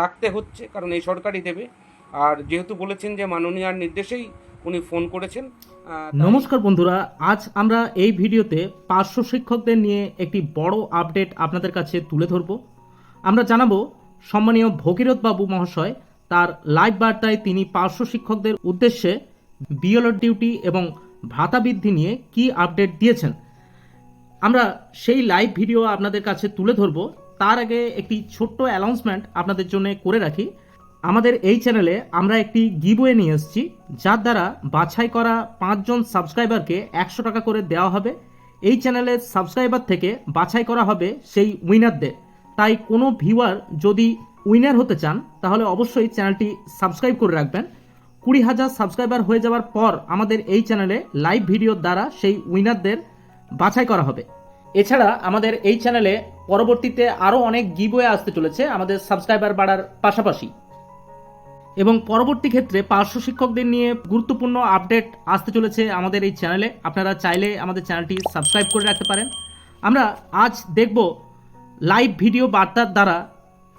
রাখতে হচ্ছে, কারণ এই সরকারই দেবে। আর যেহেতু বলেছেন যে মাননীয়ার নির্দেশেই উনি ফোন করেছেন নমস্কার বন্ধুরা, আজ আমরা এই ভিডিওতে পার্শ্ব শিক্ষকদের নিয়ে একটি বড় আপডেট আপনাদের কাছে তুলে ধরব। আমরা জানাব, সম্মানীয় ভগীরথ বাবু মহাশয় তার লাইভ বার্তায় তিনি পার্শ্ব শিক্ষকদের উদ্দেশ্যে বিএলওর ডিউটি এবং ভাতা বৃদ্ধি নিয়ে কি আপডেট দিয়েছেন। আমরা সেই লাইভ ভিডিও আপনাদের কাছে তুলে ধরব। তার আগে একটি ছোট্ট অ্যানাউন্সমেন্ট আপনাদের জন্য করে রাখি। আমাদের এই চ্যানেলে আমরা একটি গিবওয়ে নিয়ে এসেছি, যার দ্বারা বাছাই করা পাঁচজন সাবস্ক্রাইবারকে একশো টাকা করে দেওয়া হবে। এই চ্যানেলের সাবস্ক্রাইবার থেকে বাছাই করা হবে সেই উইনারদের তাই কোনো ভিউয়ার যদি উইনার হতে চান, তাহলে অবশ্যই চ্যানেলটি সাবস্ক্রাইব করে রাখবেন। কুড়ি হাজার সাবস্ক্রাইবার হয়ে যাওয়ার পর আমাদের এই চ্যানেলে লাইভ ভিডিওর দ্বারা সেই উইনারদের বাছাই করা হবে। এছাড়া আমাদের এই চ্যানেলে পরবর্তীতে আরও অনেক গিবওয়ে আসতে চলেছে আমাদের সাবস্ক্রাইবার বাড়ার পাশাপাশি। এবং পরবর্তী ক্ষেত্রে পার্শ্ব শিক্ষকদের নিয়ে গুরুত্বপূর্ণ আপডেট আসতে চলেছে আমাদের এই চ্যানেলে আপনারা চাইলে আমাদের চ্যানেলটি সাবস্ক্রাইব করে রাখতে পারেন। আমরা আজ দেখব লাইভ ভিডিও বার্তার দ্বারা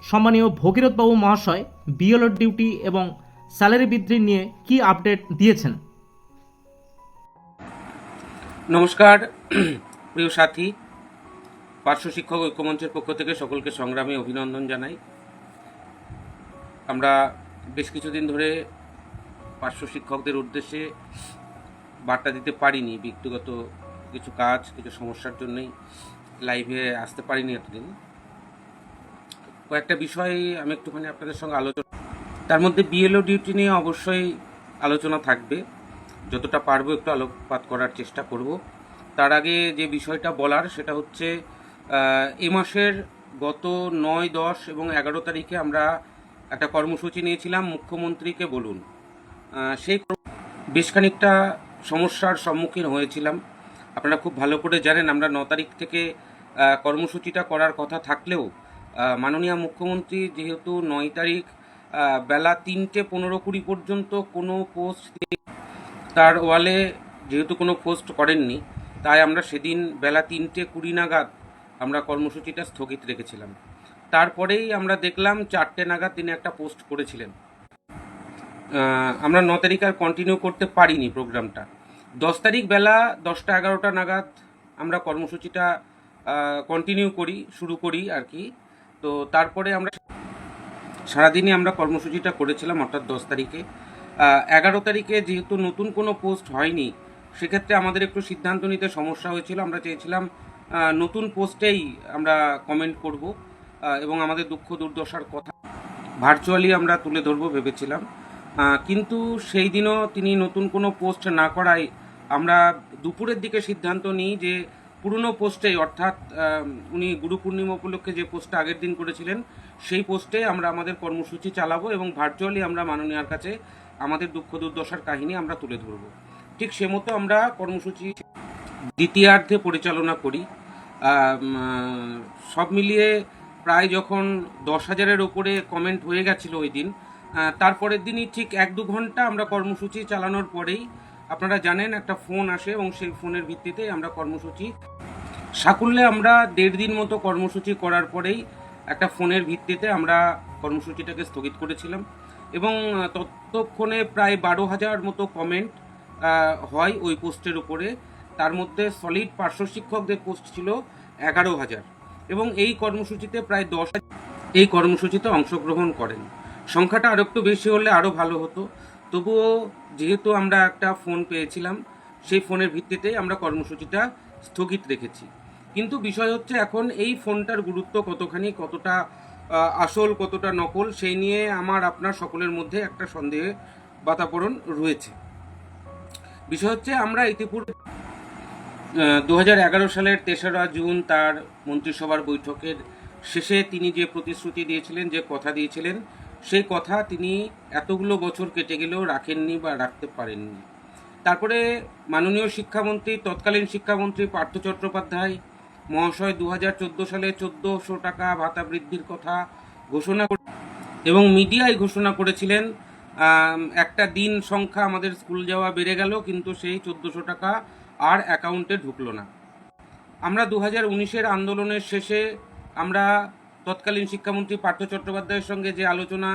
সম্মানীয় ভগীরথবাবু মহাশয় বিএলওর ডিউটি এবং স্যালারি বৃদ্ধি নিয়ে কি আপডেট দিয়েছেন। নমস্কার, প্রিয় সাথী পার্শ্ব শিক্ষক ঐক্যমঞ্চের পক্ষ থেকে সকলকে সংগ্রামী অভিনন্দন জানাই। আমরা বেশ কিছুদিন ধরে পার্শ্ব শিক্ষকদের উদ্দেশ্যে বার্তা দিতে পারিনি, ব্যক্তিগত কিছু কাজ, কিছু সমস্যার জন্যই লাইভে আসতে পারিনি এতদিন। কয়েকটা বিষয় আমি একটুখানি আপনাদের সঙ্গে আলোচনা তার মধ্যে বিএলও ডিউটি নিয়ে অবশ্যই আলোচনা থাকবে। যতটা পারব একটু আলোকপাত করার চেষ্টা করব। তার আগে যে বিষয়টা বলার সেটা হচ্ছে এ মাসের গত নয়, দশ এবং এগারো তারিখে আমরা একটা কর্মসূচি নিয়েছিলাম, মুখ্যমন্ত্রীকে বলুন। সেই বেশ খানিকটা সমস্যার সম্মুখীন হয়েছিলাম। আপনারা খুব ভালো করে জানেন, আমরা ন তারিখ থেকে কর্মসূচিটা করার কথা থাকলেও মাননীয় মুখ্যমন্ত্রী যেহেতু নয় তারিখ বেলা তিনটে পনেরো কুড়ি পর্যন্ত কোনো পোস্ট তার ওয়ালে যেহেতু কোনো পোস্ট করেননি, তাই আমরা সেদিন বেলা তিনটে কুড়ি নাগাদ আমরা কর্মসূচিটা স্থগিত রেখেছিলাম। তারপরেই আমরা দেখলাম চারটে নাগাদ তিনি একটা পোস্ট করেছিলেন। আমরা ন তারিখ আর কন্টিনিউ করতে পারিনি প্রোগ্রামটা। দশ তারিখ বেলা দশটা এগারোটা নাগাদ আমরা কর্মসূচিটা কন্টিনিউ করি, শুরু করি আর কি। তো তারপরে আমরা সারাদিনই আমরা কর্মসূচিটা করেছিলাম অর্থাৎ দশ তারিখে। এগারো তারিখে যেহেতু নতুন কোনো পোস্ট হয়নি, সেক্ষেত্রে আমাদের একটু সিদ্ধান্ত নিতে সমস্যা হয়েছিল। আমরা চেয়েছিলাম নতুন পোস্টেই আমরা কমেন্ট করব এবং আমাদের দুঃখ দুর্দশার কথা ভার্চুয়ালি আমরা তুলে ধরবো ভেবেছিলাম। কিন্তু সেই দিনও তিনি নতুন কোনো পোস্ট না করায় আমরা দুপুরের দিকে সিদ্ধান্ত নিই যে পুরনো পোস্টেই, অর্থাৎ উনি গুরু পূর্ণিমা উপলক্ষে যে পোস্টটা আগের দিন করেছিলেন, সেই পোস্টে আমরা আমাদের কর্মসূচি চালাবো এবং ভার্চুয়ালি আমরা মাননীয়ার কাছে আমাদের দুঃখ দুর্দশার কাহিনী আমরা তুলে ধরবো। ঠিক সে মতো আমরা কর্মসূচি দ্বিতীয়ার্ধে পরিচালনা করি। সব মিলিয়ে প্রায় যখন দশ হাজারের ওপরে কমেন্ট হয়ে গেছিল ওই দিন তারপরের দিনই ঠিক এক দু ঘণ্টা আমরা কর্মসূচি চালানোর পরেই আপনারা জানেন একটা ফোন আসে এবং সেই ফোনের ভিত্তিতে আমরা কর্মসূচি সাকুল্যে আমরা দেড় দিন মতো কর্মসূচি করার পরেই একটা ফোনের ভিত্তিতে আমরা কর্মসূচিটাকে স্থগিত করেছিলাম এবং ততক্ষণে প্রায় বারো হাজার মতো কমেন্ট হয় ওই পোস্টের উপরে। তার মধ্যে সলিড পার্শ্ব শিক্ষকদের পোস্ট ছিল এগারো হাজার। এবং এই কর্মসূচিতে প্রায় দশ এই কর্মসূচিতে অংশগ্রহণ করেন। সংখ্যাটা আরও একটু বেশি হলে আরও ভালো হতো। তবুও যেহেতু আমরা একটা ফোন পেয়েছিলাম, সেই ফোনের ভিত্তিতেই আমরা কর্মসূচিটা স্থগিত রেখেছি। কিন্তু বিষয় হচ্ছে এখন এই ফোনটার গুরুত্ব কতখানি, কতটা আসল, কতটা নকল, সেই নিয়ে আমার, আপনার সকলের মধ্যে একটা সন্দেহে বাতাবরণ রয়েছে। বিষয় হচ্ছে আমরা ইতিপূর্বে দু হাজার এগারো সালের তেসরা জুন তার মন্ত্রিসভার বৈঠকের শেষে তিনি যে প্রতিশ্রুতি দিয়েছিলেন, যে কথা দিয়েছিলেন, সেই কথা তিনি এতগুলো বছর কেটে গেলেও রাখেননি বা রাখতে পারেননি। তারপরে মাননীয় শিক্ষামন্ত্রী, তৎকালীন শিক্ষামন্ত্রী পার্থ চট্টোপাধ্যায় মহাশয় দু হাজার চোদ্দ সালে চোদ্দোশো টাকা ভাতা বৃদ্ধির কথা ঘোষণা করে এবং মিডিয়ায় ঘোষণা করেছিলেন একটা দিন সংখ্যা আমাদের স্কুল যাওয়া বেড়ে গেল, কিন্তু সেই চোদ্দোশো টাকা আর অ্যাকাউন্টে ঢুকলো না। আমরা দু হাজার উনিশের আন্দোলনের শেষে আমরা তৎকালীন শিক্ষামন্ত্রী পার্থ চট্টোপাধ্যায়ের সঙ্গে যে আলোচনা,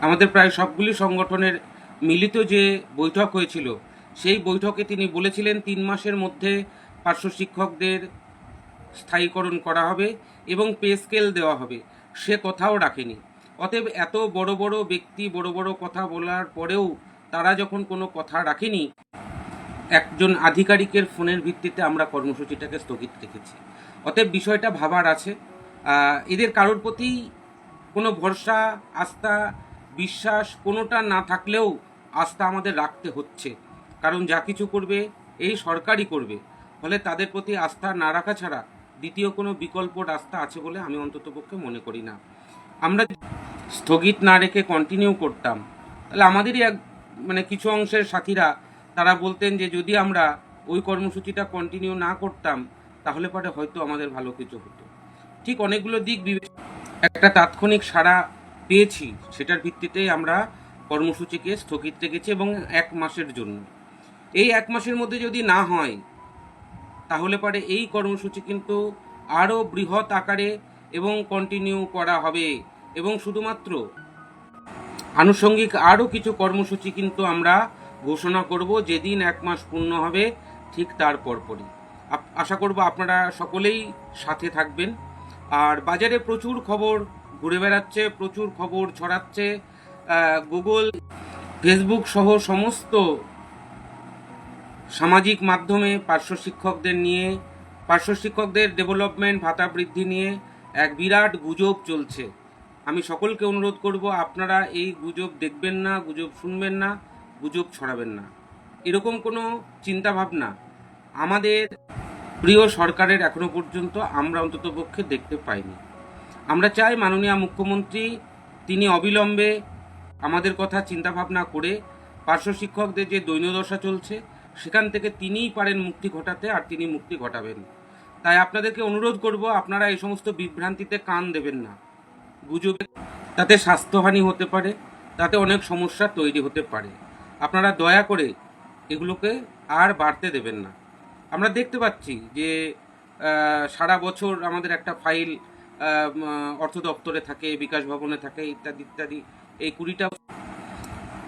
আমাদের প্রায় সবগুলি সংগঠনের মিলিত যে বৈঠক হয়েছিল, সেই বৈঠকে তিনি বলেছিলেন তিন মাসের মধ্যে পার্শ্ব শিক্ষকদের স্থায়ীকরণ করা হবে এবং পে স্কেল দেওয়া হবে। সে কথাও রাখেনি। অতএব এত বড় বড় ব্যক্তি, বড় বড় কথা বলার পরেও তারা যখন কোনো কথা রাখেনি একজন আধিকারিকের ফোনের ভিত্তিতে আমরা কর্মসূচিটাকে স্থগিত রেখেছি। অতএব বিষয়টা ভাবার আছে। এদের কারোর প্রতি কোনো ভরসা, আস্থা, বিশ্বাস কোনোটা না থাকলেও আস্থা আমাদের রাখতে হচ্ছে। কারণ যা কিছু করবে, এই সরকারই করবে। ফলে তাদের প্রতি আস্থা না রাখা ছাড়া দ্বিতীয় কোনো বিকল্প রাস্তা আছে বলে আমি অন্ততপক্ষে মনে করি না। আমরা স্থগিত না রেখে কন্টিনিউ করতাম, তাহলে আমাদেরই এক মানে কিছু অংশের সাথীরা তারা বলতেন যে যদি আমরা ওই কর্মসূচিটা কন্টিনিউ না করতাম, তাহলে পরে হয়তো আমাদের ভালো কিছু হতো। ঠিক অনেকগুলো দিক বিবেচনা একটা তাৎক্ষণিক সাড়া পেয়েছি, সেটার ভিত্তিতেই আমরা কর্মসূচিকে স্থগিত রেখেছি এবং এক মাসের জন্য। এই এক মাসের মধ্যে যদি না হয়, তাহলে পরে এই কর্মসূচি কিন্তু আরও বৃহৎ আকারে এবং কন্টিনিউ করা হবে এবং শুধুমাত্র আনুষঙ্গিক আরও কিছু কর্মসূচি কিন্তু আমরা ঘোষণা করব যেদিন এক মাস পূর্ণ হবে, ঠিক তার পরপরই। আশা করব আপনারা সকলেই সাথে থাকবেন। আর বাজারে প্রচুর খবর ঘুরে বেড়াচ্ছে, প্রচুর খবর ছড়াচ্ছে গুগল, ফেসবুক সহ সমস্ত সামাজিক মাধ্যমে পার্শ্ব শিক্ষকদের নিয়ে, পার্শ্ব শিক্ষকদের ডেভেলপমেন্ট, ভাতা বৃদ্ধি নিয়ে এক বিরাট গুজব চলছে। আমি সকলকে অনুরোধ করব, আপনারা এই গুজব দেখবেন না, গুজব শুনবেন না। গুজব ছড়াবেন না। এরকম কোনো চিন্তাভাবনা আমাদের প্রিয় সরকারের এখনও পর্যন্ত আমরা অন্ততপক্ষে দেখতে পাইনি। আমরা চাই মাননীয় মুখ্যমন্ত্রী, তিনি অবিলম্বে আমাদের কথা চিন্তাভাবনা করে পার্শ্ব শিক্ষকদের যে দৈন্যদশা চলছে, সেখান থেকে তিনিই পারেন মুক্তি ঘটাতে আর তিনি মুক্তি ঘটাবেন। তাই আপনাদেরকে অনুরোধ করব, আপনারা এই সমস্ত বিভ্রান্তিতে কান দেবেন না। গুজবে তাতে স্বাস্থ্যহানি হতে পারে, তাতে অনেক সমস্যা তৈরি হতে পারে। আপনারা দয়া করে এগুলোকে আর বাড়তে দেবেন না। আমরা দেখতে পাচ্ছি যে সারা বছর আমাদের একটা ফাইল অর্থ দপ্তরে থাকে, বিকাশ ভবনে থাকে, ইত্যাদি ইত্যাদি। এই কুড়িটা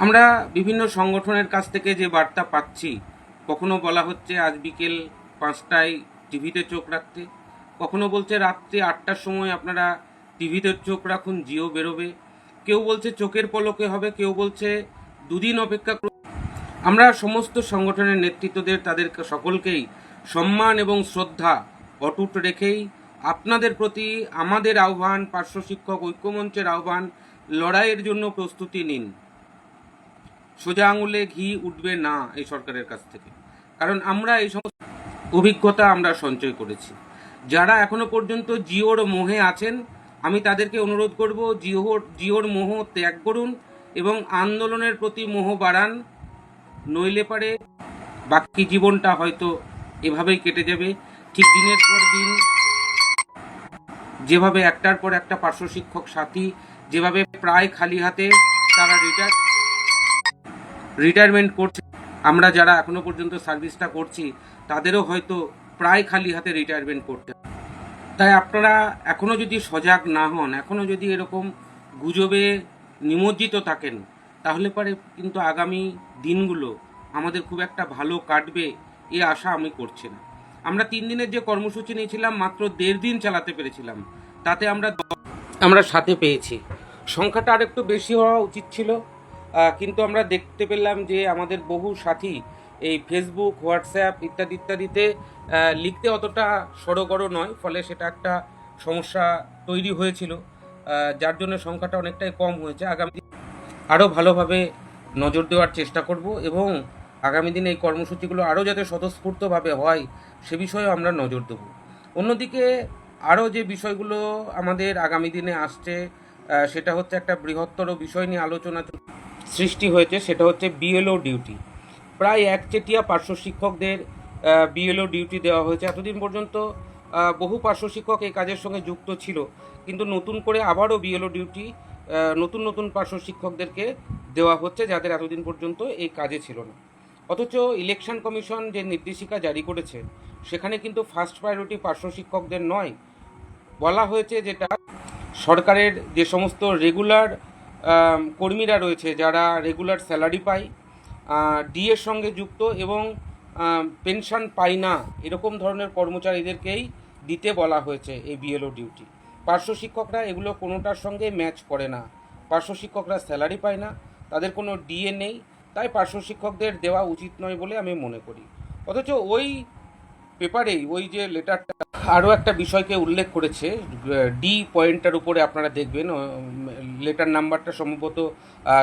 আমরা বিভিন্ন সংগঠনের কাছ থেকে যে বার্তা পাচ্ছি, কখনো বলা হচ্ছে আজ বিকেল পাঁচটায় টিভিতে চোখ রাখতে, কখনো বলছে রাত্রি আটটার সময় আপনারা টিভিতে চোখ রাখুন, জিও বেরোবে। কেউ বলছে চোখের পলকে হবে, কেউ বলছে দুদিন অপেক্ষা আমরা সমস্ত সংগঠনের নেতৃত্বদের তাদের সকলকেই সম্মান এবং শ্রদ্ধা অটুট রেখেই আপনাদের প্রতি আমাদের আহ্বান, পার্শ্ব শিক্ষক ঐক্যমঞ্চের আহ্বান, লড়াইয়ের জন্য প্রস্তুতি নিন। সোজা আঙুলে ঘি উঠবে না এই সরকারের কাছ থেকে। কারণ আমরা এই সমস্ত অভিজ্ঞতা আমরা সঞ্চয় করেছি। যারা এখনও পর্যন্ত জিওর মোহে আছেন, আমি তাদেরকে অনুরোধ করব জিওর জিওর মোহ ত্যাগ করুন। এবং আন্দোলনের প্রতি মোহ বাড়ান, নইলে পারে বাকি জীবনটা হয়তো এভাবেই কেটে যাবে। ঠিক দিনের পর দিন যেভাবে একটার পর একটা পার্শ্ব শিক্ষক সাথী, যেভাবে প্রায় খালি হাতে তারা রিটায়ার রিটায়ারমেন্ট করছে, আমরা যারা এখনও পর্যন্ত সার্ভিসটা করছি, তাদেরও হয়তো প্রায় খালি হাতে রিটায়ারমেন্ট করতে তাই আপনারা এখনও যদি সজাগ না হন, এখনও যদি এরকম গুজবে নিমজ্জিত থাকেন। তাহলে পরে কিন্তু আগামী দিনগুলো আমাদের খুব একটা ভালো কাটবে এ আশা আমি করছি না। আমরা তিন দিনের যে কর্মসূচি নিয়েছিলাম, মাত্র দেড় দিন চালাতে পেরেছিলাম। তাতে আমরা আমরা সাথে পেয়েছি। সংখ্যাটা আরেকটু বেশি হওয়া উচিত ছিল। কিন্তু আমরা দেখতে পেলাম যে আমাদের বহু সাথী এই ফেসবুক হোয়াটসঅ্যাপ ইত্যাদি ইত্যাদিতে লিখতে অতটা সড়গড় নয়। ফলে সেটা একটা সমস্যা তৈরি হয়েছিল। যার জন্য সংখ্যাটা অনেকটাই কম হয়েছে। আগামী আরও ভালোভাবে নজর দেওয়ার চেষ্টা করব এবং আগামী দিনে এই কর্মসূচিগুলো আরও যাতে স্বতঃস্ফূর্তভাবে হয়, সে বিষয়েও আমরা নজর দেব। অন্যদিকে আরও যে বিষয়গুলো আমাদের আগামী দিনে আসছে সেটা হচ্ছে একটা বৃহত্তর বিষয় নিয়ে আলোচনা সৃষ্টি হয়েছে, সেটা হচ্ছে বিএলও ডিউটি। প্রায় একচেটিয়া পার্শ্ব শিক্ষকদের বিএলও ডিউটি দেওয়া হয়েছে। এতদিন পর্যন্ত বহু পার্শ্ব শিক্ষক এই কাজের সঙ্গে যুক্ত ছিল। কিন্তু নতুন করে আবারও বিএলও ডিউটি নতুন নতুন পার্শ্ব শিক্ষকদেরকে দেওয়া হচ্ছে যাদের এতদিন পর্যন্ত এই কাজে ছিল না। অথচ ইলেকশন কমিশন যে নির্দেশিকা জারি করেছে, সেখানে কিন্তু ফার্স্ট প্রায়োরিটি পার্শ্ব শিক্ষকদের নয়। বলা হয়েছে যেটা সরকারের যে সমস্ত রেগুলার কর্মীরা রয়েছে, যারা রেগুলার স্যালারি পায় ডি এর সঙ্গে যুক্ত এবং পেনশন পায় না, এরকম ধরনের কর্মচারীদেরকেই দিতে বলা হয়েছে এই বিএলও ডিউটি পার্শ্ব শিক্ষকরা এগুলো কোনোটার সঙ্গে ম্যাচ করে না। পার্শ্ব শিক্ষকরা স্যালারি পায় না, তাদের কোনো ডিএ নেই, তাই পার্শ্ব শিক্ষকদের দেওয়া উচিত নয় বলে আমি মনে করি। অথচ ওই পেপারেই, ওই যে লেটারটা, আরও একটা বিষয়কে উল্লেখ করেছে ডি পয়েন্টটার উপরে আপনারা দেখবেন লেটার নাম্বারটা সম্ভবত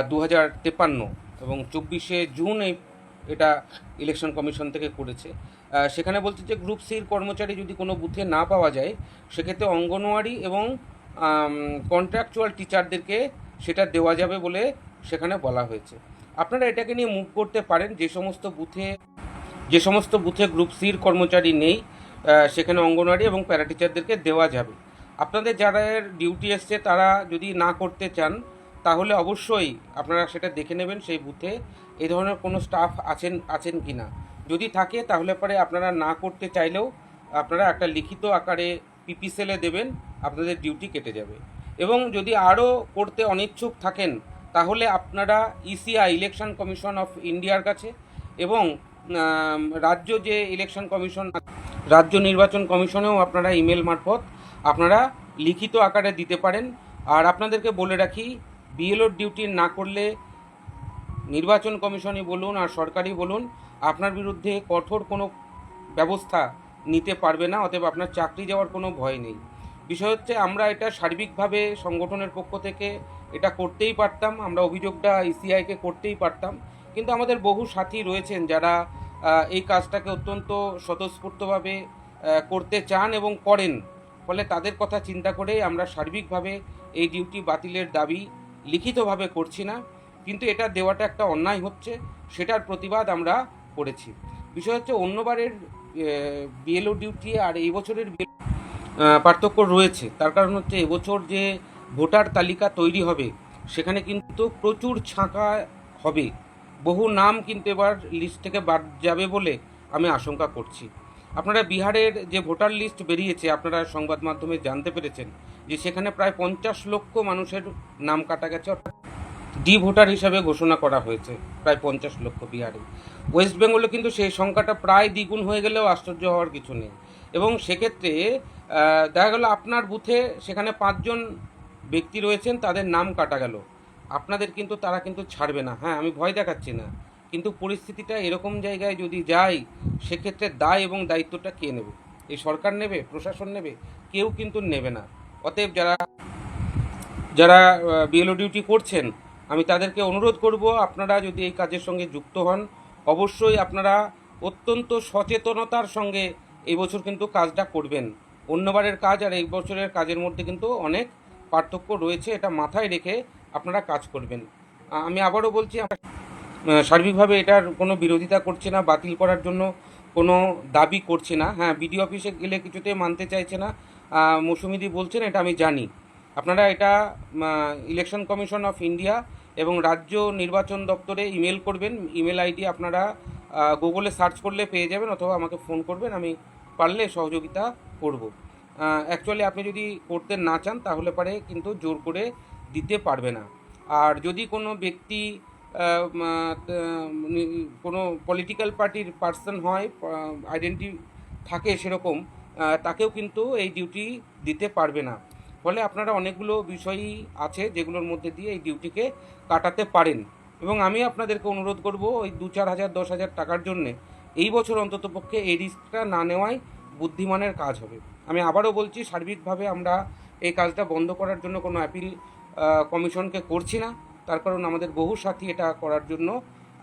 দু হাজার তেপান্ন এবং চব্বিশে জুন এটা ইলেকশন কমিশন থেকে করেছে। সেখানে বলছে যে গ্রুপ সির কর্মচারী যদি কোনো বুথে না পাওয়া যায়, সেক্ষেত্রে অঙ্গনওয়াড়ি এবং কন্ট্রাকচুয়াল টিচারদেরকে সেটা দেওয়া যাবে বলে সেখানে বলা হয়েছে। আপনারা এটাকে নিয়ে মুভ করতে পারেন, যে সমস্ত বুথে যে সমস্ত বুথে গ্রুপ সির কর্মচারী নেই সেখানে অঙ্গনওয়াড়ি এবং প্যারা টিচারদেরকে দেওয়া যাবে। আপনাদের যারা ডিউটি এসছে, তারা যদি না করতে চান, তাহলে অবশ্যই আপনারা সেটা দেখে নেবেন, সেই বুথে এই ধরনের কোনো স্টাফ আছেন আছেন কি না যদি থাকে, তাহলে পরে আপনারা না করতে চাইলেও আপনারা একটা লিখিত আকারে পিপিসেলে দেবেন, আপনাদের ডিউটি কেটে যাবে। এবং যদি আরও করতে অনিচ্ছুক থাকেন, তাহলে আপনারা ইসিআই ইলেকশন কমিশন অফ ইন্ডিয়ার কাছে এবং রাজ্য যে ইলেকশন কমিশন রাজ্য নির্বাচন কমিশনেও আপনারা ইমেল মারফত আপনারা লিখিত আকারে দিতে পারেন। আর আপনাদেরকে বলে রাখি বিএলওর ডিউটি না করলে নির্বাচন কমিশনই বলুন আর সরকারই বলুন আপনার বিরুদ্ধে কঠোর কোনো ব্যবস্থা নিতে পারবে না, অতএব আপনার চাকরি যাওয়ার কোনো ভয় নেই। বিষয় হচ্ছে, আমরা এটা সার্বিকভাবে সংগঠনের পক্ষ থেকে এটা করতেই পারতাম, আমরা অভিযোগটা ইসিআইকে করতেই পারতাম। কিন্তু আমাদের বহু সাথী রয়েছেন যারা এই কাজটাকে অত্যন্ত স্বতঃস্ফূর্তভাবে করতে চান এবং করেন। ফলে তাদের কথা চিন্তা করে আমরা সার্বিকভাবে এই ডিউটি বাতিলের দাবি লিখিতভাবে করছি না। কিন্তু এটা দেওয়াটা একটা অন্যায় হচ্ছে, সেটার প্রতিবাদ আমরা করেছি। বিষয় হচ্ছে অন্যবারের বিএলও ডিউটি আর এই বছরের পার্থক্য রয়েছে। তার কারণ হচ্ছে এবছর যে ভোটার তালিকা তৈরি হবে, সেখানে কিন্তু প্রচুর ছাঁকা হবে। বহু নাম কিন্তু এবার লিস্ট থেকে বাদ যাবে বলে আমি আশঙ্কা করছি। আপনারা বিহারের যে ভোটার লিস্ট বেরিয়েছে, আপনারা সংবাদ মাধ্যমে জানতে পেরেছেন যে সেখানে প্রায় পঞ্চাশ লক্ষ মানুষের নাম কাটা গেছে, অর্থাৎ ডি ভোটার হিসাবে ঘোষণা করা হয়েছে, প্রায় পঞ্চাশ লক্ষ বিহারে ওয়েস্ট বেঙ্গলে কিন্তু সেই সংখ্যাটা প্রায় দ্বিগুণ হয়ে গেলেও আশ্চর্য হওয়ার কিছু নেই। এবং সেক্ষেত্রে দেখা গেল আপনার বুথে সেখানে পাঁচজন ব্যক্তি রয়েছেন, তাদের নাম কাটা গেল। আপনাদের কিন্তু তারা কিন্তু ছাড়বে না। হ্যাঁ আমি ভয় দেখাচ্ছি না। কিন্তু পরিস্থিতিটা এরকম জায়গায় যদি যায় সেক্ষেত্রে দায় এবং দায়িত্বটা কে নেবে? এই সরকার নেবে? প্রশাসন নেবে? কেউ কিন্তু নেবে না। অতএব যারা যারা বিএলও ডিউটি করছেন আমি তাদেরকে অনুরোধ করব, আপনারা যদি এই কাজের সঙ্গে যুক্ত হন, অবশ্যই আপনারা অত্যন্ত সচেতনতার সঙ্গে এই বছর কিন্তু কাজটা করবেন। অন্যবারের কাজ আর এই বছরের কাজের মধ্যে কিন্তু অনেক পার্থক্য রয়েছে, এটা মাথায় রেখে আপনারা কাজ করবেন। আমি আবারও বলছি সার্বিকভাবে এটার কোনো বিরোধিতা করছে না, বাতিল করার জন্য কোনো দাবি করছে না। হ্যাঁ বিডিও অফিসে গেলে কিছুতে মানতে চাইছে না। মৌসুমিদি বলছেন, এটা আমি জানি। আপনারা এটা ইলেকশন কমিশন অফ ইন্ডিয়া এবং রাজ্য নির্বাচন দপ্তরে ইমেল করবেন। ইমেল আইডি আপনারা গুগলে সার্চ করলে পেয়ে যাবেন অথবা আমাকে ফোন করবেন, আমি পারলে সহযোগিতা করব। অ্যাকচুয়ালি আপনি যদি করতে না চান, তাহলে পারে কিন্তু জোর করে দিতে পারবে না। আর যদি কোনো ব্যক্তি কোনো পলিটিক্যাল পার্টির পার্সন হয় আইডেন্টি থাকে সেরকম তাকেও কিন্তু এই ডিউটি দিতে পারবে না। ফলে আপনারা অনেকগুলো বিষয়ই আছে যেগুলোর মধ্যে দিয়ে এই ডিউটিকে কাটাতে পারেন। এবং আমি আপনাদেরকে অনুরোধ করব ওই দু চার হাজার, দশ হাজার টাকার জন্যে এই বছর অন্ততপক্ষে এই রিস্কটা না নেওয়াই বুদ্ধিমানের কাজ হবে। আমি আবারও বলছি, সার্বিকভাবে আমরা এই কাজটা বন্ধ করার জন্য কোনো অ্যাপিল কমিশনকে করছি না। তার কারণ আমাদের বহু সাথী এটা করার জন্য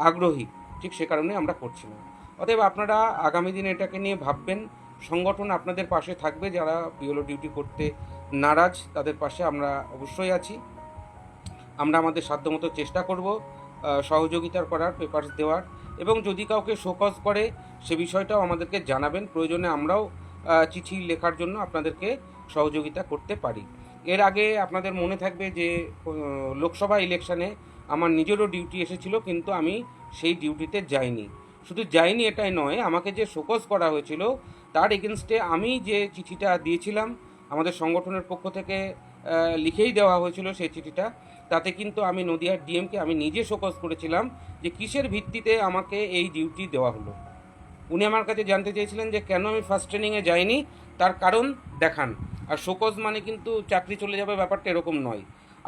আগ্রহী। ঠিক সে কারণে আমরা করছি না। অতএব আপনারা আগামী দিনে এটাকে নিয়ে ভাববেন। সংগঠন আপনাদের পাশে থাকবে যারা বিওলো ডিউটি করতে নারাজ, তাদের পাশে আমরা অবশ্যই আছি। আমরা আমাদের সাধ্যমতো চেষ্টা করব সহযোগিতার করার, পেপারস দেওয়ার এবং যদি কাউকে শোকজ করে, সে বিষয়টাও আমাদেরকে জানাবেন। প্রয়োজনে আমরাও চিঠি লেখার জন্য আপনাদেরকে সহযোগিতা করতে পারি। এর আগে আপনাদের মনে থাকবে যে লোকসভা ইলেকশনে আমার নিজেরও ডিউটি এসেছিল, কিন্তু আমি সেই ডিউটিতে যাইনি। শুধু যাইনি এটাই নয়, আমাকে যে শোকজ করা হয়েছিল, তার এগেনস্টে আমি যে চিঠিটা দিয়েছিলাম আমাদের সংগঠনের পক্ষ থেকে লিখেই দেওয়া হয়েছিল সেই চিঠিটা। তাতে কিন্তু আমি নদিয়ার ডিএমকে আমি নিজে শোকজ করেছিলাম যে কিসের ভিত্তিতে আমাকে এই ডিউটি দেওয়া হলো। উনি আমার কাছে জানতে চেয়েছিলেন যে কেন আমি ফার্স্ট ট্রেনিংয়ে যাইনি, তার কারণ দেখান। আর শোকজ মানে কিন্তু চাকরি চলে যাবে ব্যাপারটা এরকম নয়।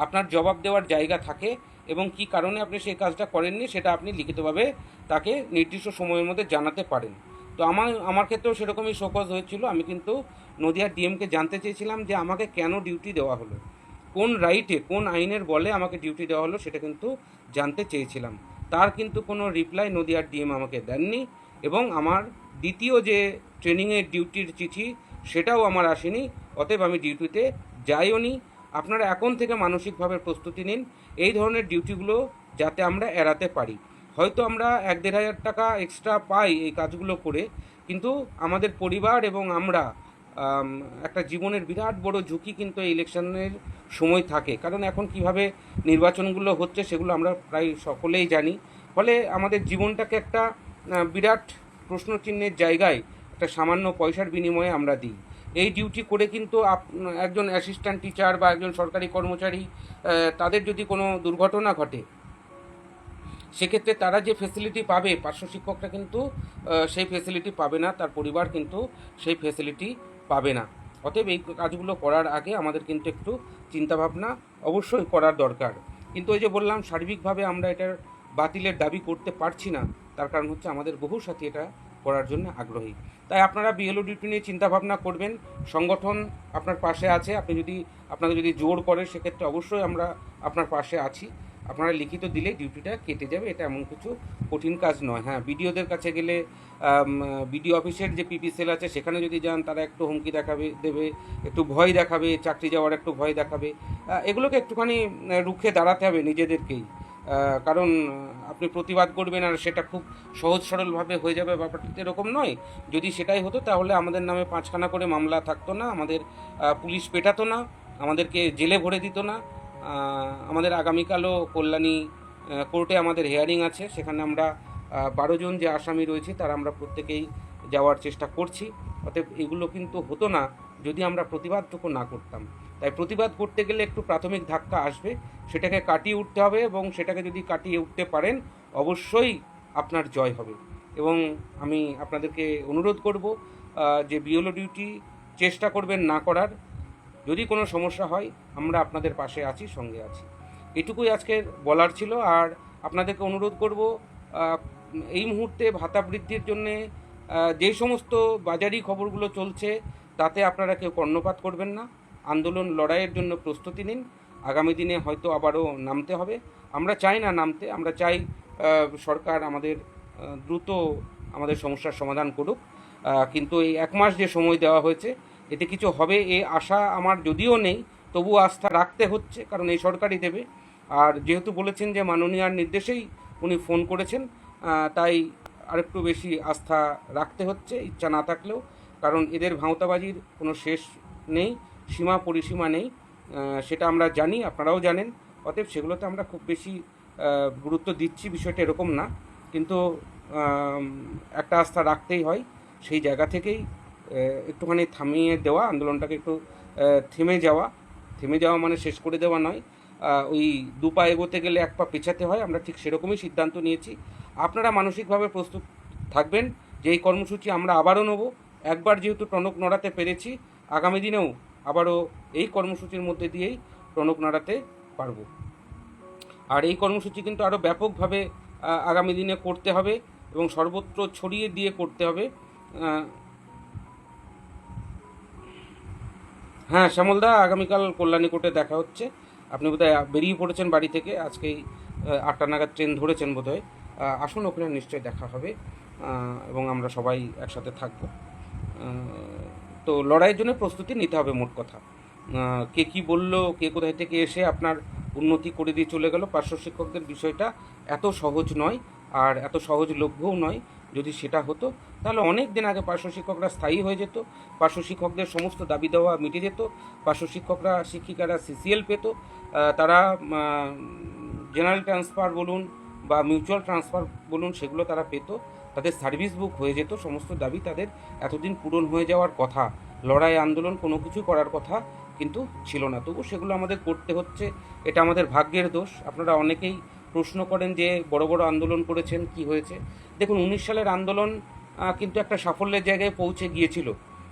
আপনার জবাব দেওয়ার জায়গা থাকে এবং কি কারণে আপনি সেই কাজটা করেননি সেটা আপনি লিখিতভাবে তাকে নির্দিষ্ট সময়ের মধ্যে জানাতে পারেন। তো আমার আমার ক্ষেত্রেও সেরকমই শোকজ হয়েছিল। আমি কিন্তু নদিয়ার ডিএমকে জানতে চেয়েছিলাম যে আমাকে কেন ডিউটি দেওয়া হলো। কোন রাইটে কোন আইনের বলে আমাকে ডিউটি দেওয়া হলো সেটা কিন্তু জানতে চেয়েছিলাম। তার কিন্তু কোনো রিপ্লাই নদিয়ার ডিএম আমাকে দেননি এবং আমার দ্বিতীয় যে ট্রেনিংয়ের ডিউটির চিঠি সেটাও আমার আসেনি, অতএব আমি ডিউটিতে যাইও নি। আপনারা এখন থেকে মানসিকভাবে প্রস্তুতি নিন। এই ধরনের ডিউটিগুলো যাতে আমরা এড়াতে পারি। হয়তো আমরা এক দেড় হাজার টাকা এক্সট্রা পাই এই কাজগুলো করে, কিন্তু আমাদের পরিবার এবং আমরা একটা জীবনের বিরাট বড় ঝুঁকি কিন্তু এই ইলেকশনের সময় থাকে। কারণ এখন কীভাবে নির্বাচনগুলো হচ্ছে সেগুলো আমরা প্রায় সকলেই জানি। ফলে আমাদের জীবনটাকে একটা বিরাট প্রশ্নচিহ্নের জায়গায় একটা সামান্য পয়সার বিনিময়ে আমরা দিই। এই ডিউটি করে কিন্তু আপ- একজন অ্যাসিস্ট্যান্ট টিচার বা একজন সরকারি কর্মচারী তাদের যদি কোনো দুর্ঘটনা ঘটে সেক্ষেত্রে তারা যে ফেসিলিটি পাবে, পার্শ্ব শিক্ষকরা কিন্তু সেই ফেসিলিটি পাবে না, তার পরিবার কিন্তু সেই ফেসিলিটি পাবে না। অতএব এই কাজগুলো করার আগে আমাদের কিন্তু একটু চিন্তাভাবনা অবশ্যই করার দরকার। কিন্তু ওই যে বললাম, সার্বিকভাবে আমরা এটার বাতিলের দাবি করতে পারছি না, তার কারণ হচ্ছে আমাদের বহু সাথী এটা করার জন্য আগ্রহী। তাই আপনারা বিএলও ডিউটি নিয়ে চিন্তাভাবনা করবেন। সংগঠন আপনার পাশে আছে, আপনি যদি, আপনাকে যদি জোর করে, সেক্ষেত্রে অবশ্যই আমরা আপনার পাশে আছি। আপনারা লিখিত দিলেই ডিউটিটা কেটে যাবে, এটা এমন কিছু কঠিন কাজ নয়। হ্যাঁ বিডিওদের কাছে গেলে বিডিও অফিসের যে পিপি সেল আছে, সেখানে যদি যান, তারা একটু হুমকি দেখাবে, দেবে, একটু ভয় দেখাবে, চাকরি যাওয়ার একটু ভয় দেখাবে। এগুলোকে একটুখানি রুখে দাঁড়াতে হবে নিজেদেরকেই। কারণ, আপনি প্রতিবাদ করবেন আর সেটা খুব সহজ সরলভাবে হয়ে যাবে ব্যাপারটা এরকম নয়। যদি সেটাই হতো, তাহলে আমাদের নামে পাঁচখানা করে মামলা থাকতো না, আমাদের পুলিশ পেটাতো না, আমাদেরকে জেলে ভরে দিত না। আমাদের আগামীকালও কল্যাণী কোর্টে আমাদের হেয়ারিং আছে। সেখানে আমরা বারো জন যে আসামি রয়েছে, তারা আমরা প্রত্যেকেই যাওয়ার চেষ্টা করছি। অতএব এগুলো কিন্তু হতো না যদি আমরা প্রতিবাদটুকু না করতাম। তাই প্রতিবাদ করতে গেলে একটু প্রাথমিক ধাক্কা আসবে। সেটাকে কাটিয়ে উঠতে হবে এবং সেটাকে যদি কাটিয়ে উঠতে পারেন, অবশ্যই আপনার জয় হবে। এবং আমি আপনাদেরকে অনুরোধ করব যে বিওলো ডিউটি চেষ্টা করবেন না করার যদি কোনো সমস্যা হয়, আমরা আপনাদের পাশে আছি, সঙ্গে আছি। এটুকুই আজকের বলার ছিল, আর আপনাদেরকে অনুরোধ করব এই মুহূর্তে ভাতা বৃদ্ধির জন্যে যে সমস্ত বাজারি খবরগুলো চলছে, তাতে আপনারা কেউ কর্ণপাত করবেন না। আন্দোলন লড়াইয়ের জন্য প্রস্তুতি নিন। আগামী দিনে হয়তো আবারও নামতে হবে। আমরা চাই না নামতে, আমরা চাই সরকার আমাদের দ্রুত আমাদের সমস্যার সমাধান করুক। কিন্তু এই এক মাস যে সময় দেওয়া হয়েছে এতে কিছু হবে, এ আশা আমার যদিও নেই, তবু আস্থা রাখতে হচ্ছে, কারণ এই সরকারই দেবে। আর যেহেতু বলেছেন যে মাননীয়ার নির্দেশেই উনি ফোন করেছেন তাই আরেকটু বেশি আস্থা রাখতে হচ্ছে, ইচ্ছা না থাকলেও, কারণ এদের ভাঁওতাবাজির কোনো শেষ নেই, সীমা পরিসীমা নেই সেটা আমরা জানি, আপনারাও জানেন, অতএব সেগুলোতে আমরা খুব বেশি গুরুত্ব দিচ্ছি, বিষয়টা এরকম না। কিন্তু একটা আস্থা রাখতেই হয়, সেই জায়গা থেকেই একটুখানি থামিয়ে দেওয়া, আন্দোলনটাকে একটু থেমে যাওয়া। থেমে যাওয়া মানে শেষ করে দেওয়া নয়। ওই দু পা এগোতে গেলে এক পা পেছাতে হয়, আমরা ঠিক সেরকমই সিদ্ধান্ত নিয়েছি। আপনারা মানসিকভাবে প্রস্তুত থাকবেন যে এই কর্মসূচি আমরা আবারও নেব। একবার যেহেতু টনক নড়াতে পেরেছি, আগামী দিনেও আবারও এই কর্মসূচির মধ্যে দিয়েই টনক নাড়াতে পারব। আর এই কর্মসূচি কিন্তু আরও ব্যাপকভাবে আগামী দিনে করতে হবে এবং সর্বত্র ছড়িয়ে দিয়ে করতে হবে। হ্যাঁ শ্যামলদা, আগামীকাল কল্যাণী কোর্টে দেখা হচ্ছে। আপনি বোধহয় বেরিয়ে পড়েছেন বাড়ি থেকে। আজকেই আটটা নাগাদ ট্রেন ধরেছেন বোধহয়। আসুন, ওখানে নিশ্চয়ই দেখা হবে এবং আমরা সবাই একসাথে থাকব। তো লড়াইয়ের জন্য প্রস্তুতি নিতে হবে মোট কথা। কে কি বলল, কে কোথায় থেকে এসে আপনার উন্নতি করে দিয়ে চলে গেল, পার্শ্ব শিক্ষকদের বিষয়টা এত সহজ নয়, আর এত সহজলভ্যও নয়। যদি সেটা হতো, তাহলে অনেক দিন আগে পার্শ্ব শিক্ষকরা স্থায়ী হয়ে যেত, পার্শ্ব শিক্ষকদের সমস্ত দাবি দেওয়া মিটে যেত, পার্শ্ব শিক্ষকরা, শিক্ষিকারা সিসিএল পেত তারা জেনারেল ট্রান্সফার বলুন বা মিউচুয়াল ট্রান্সফার বলুন, সেগুলো তারা পেত, তাদের সার্ভিস বুক হয়ে যেত, সমস্ত দাবি তাদের এতদিন পূরণ হয়ে যাওয়ার কথা, লড়াই, আন্দোলন কোনো কিছু করার কথা কিন্তু ছিল না। তবু সেগুলো আমাদের করতে হচ্ছে, এটা আমাদের ভাগ্যের দোষ, আপনারা অনেকেই প্রশ্ন করেন যে বড় বড় আন্দোলন করেছেন, কি হয়েছে? দেখুন, উনিশ সালের আন্দোলন কিন্তু একটা সাফল্যের জায়গায় পৌঁছে গিয়েছিল।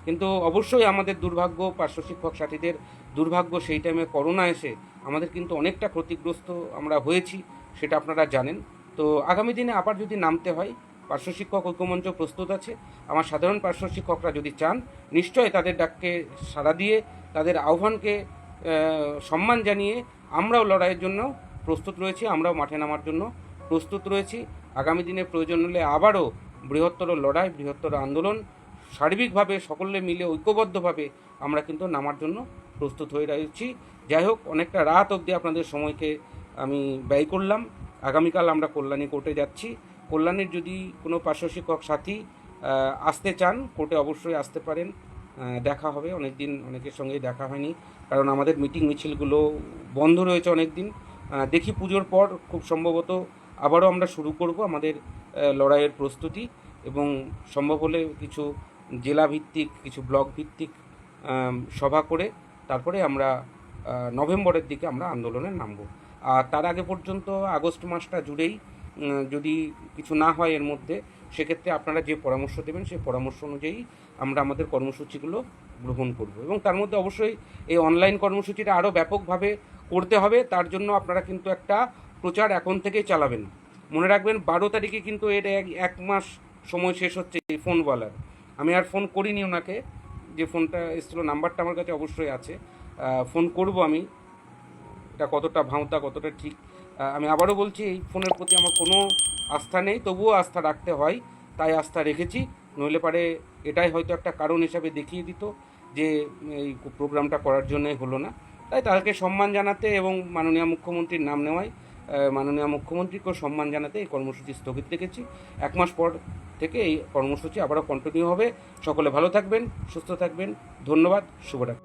কিন্তু অবশ্যই আমাদের দুর্ভাগ্য, পার্শ্ব শিক্ষক সাথীদের দুর্ভাগ্য, সেই টাইমে করোনা এসে আমাদের কিন্তু অনেকটা ক্ষতিগ্রস্ত আমরা হয়েছি, সেটা আপনারা জানেন। তো আগামী দিনে আবার যদি নামতে হয়, পার্শ্ব শিক্ষক ঐক্যমঞ্চ প্রস্তুত আছে। আমার সাধারণ পার্শ্ব শিক্ষকরা যদি চান নিশ্চয় তাদের ডাককে সাড়া দিয়ে, তাদের আহ্বানকে সম্মান জানিয়ে আমরাও লড়াইয়ের জন্য প্রস্তুত রয়েছি, আমরাও মাঠে নামার জন্য প্রস্তুত রয়েছি। আগামী দিনে প্রয়োজন হলে আবারও বৃহত্তর লড়াই, বৃহত্তর আন্দোলন, সার্বিকভাবে সকলে মিলে ঐক্যবদ্ধভাবে আমরা কিন্তু নামার জন্য প্রস্তুত হয়ে রয়েছি। যাই হোক, অনেকটা রাত অবধি আপনাদের সময়কে আমি ব্যয় করলাম। আগামীকাল আমরা কল্যাণী কোর্টে যাচ্ছি। কল্যাণীর যদি কোনো পার্শ্ব শিক্ষক সাথী আসতে চান, কোর্টে অবশ্যই আসতে পারেন। দেখা হবে অনেক দিন অনেকের সঙ্গেই দেখা হয়নি। কারণ আমাদের মিটিং মিছিলগুলো বন্ধ রয়েছে অনেক দিন দেখি পুজোর পর খুব সম্ভবত আবারও আমরা শুরু করব আমাদের লড়াইয়ের প্রস্তুতি এবং সম্ভব হলে কিছু জেলা ভিত্তিক কিছু ব্লক ভিত্তিক সভা করে তারপরে আমরা নভেম্বরের দিকে আমরা আন্দোলনে নামব। আর তার আগে পর্যন্ত আগস্ট মাসটা জুড়েই যদি কিছু না হয় এর মধ্যে, সেক্ষেত্রে আপনারা যে পরামর্শ দেবেন, সেই পরামর্শ অনুযায়ী আমরা আমাদের কর্মসূচিগুলো গ্রহণ করব। এবং তার মধ্যে অবশ্যই এই অনলাইন কর্মসূচিটা আরও ব্যাপকভাবে করতে হবে, তার জন্য আপনারা কিন্তু একটা প্রচার এখন থেকেই চালাবেন। মনে রাখবেন, বারো তারিখে কিন্তু এর এক মাস সময় শেষ হচ্ছে এই ফোন আমি আর ফোন করিনি ওনাকে, যে ফোনটা এসেছিল নাম্বারটা আমার কাছে অবশ্যই আছে। ফোন করব আমি, এটা কতটা ভাঁওতা, কতটা ঠিক। আমি আবারও বলছি, এই ফোনের প্রতি আমার কোনো আস্থা নেই, তবুও আস্থা রাখতে হয়, তাই আস্থা রেখেছি। নইলে পারে এটাই হয়তো একটা কারণ হিসাবে দেখিয়ে দিত, যে এই প্রোগ্রামটা করার জন্যই হলো না। তাই তাদেরকে সম্মান জানাতে এবং মাননীয় মুখ্যমন্ত্রীর নাম নেওয়ায় মাননীয় মুখ্যমন্ত্রীকেও সম্মান জানাতে এই কর্মসূচি স্থগিত রেখেছি। এক মাস পর থেকে এই কর্মসূচি আবারও কন্টিনিউ হবে। সকলে ভালো থাকবেন, সুস্থ থাকবেন। ধন্যবাদ, শুভরাত্রি।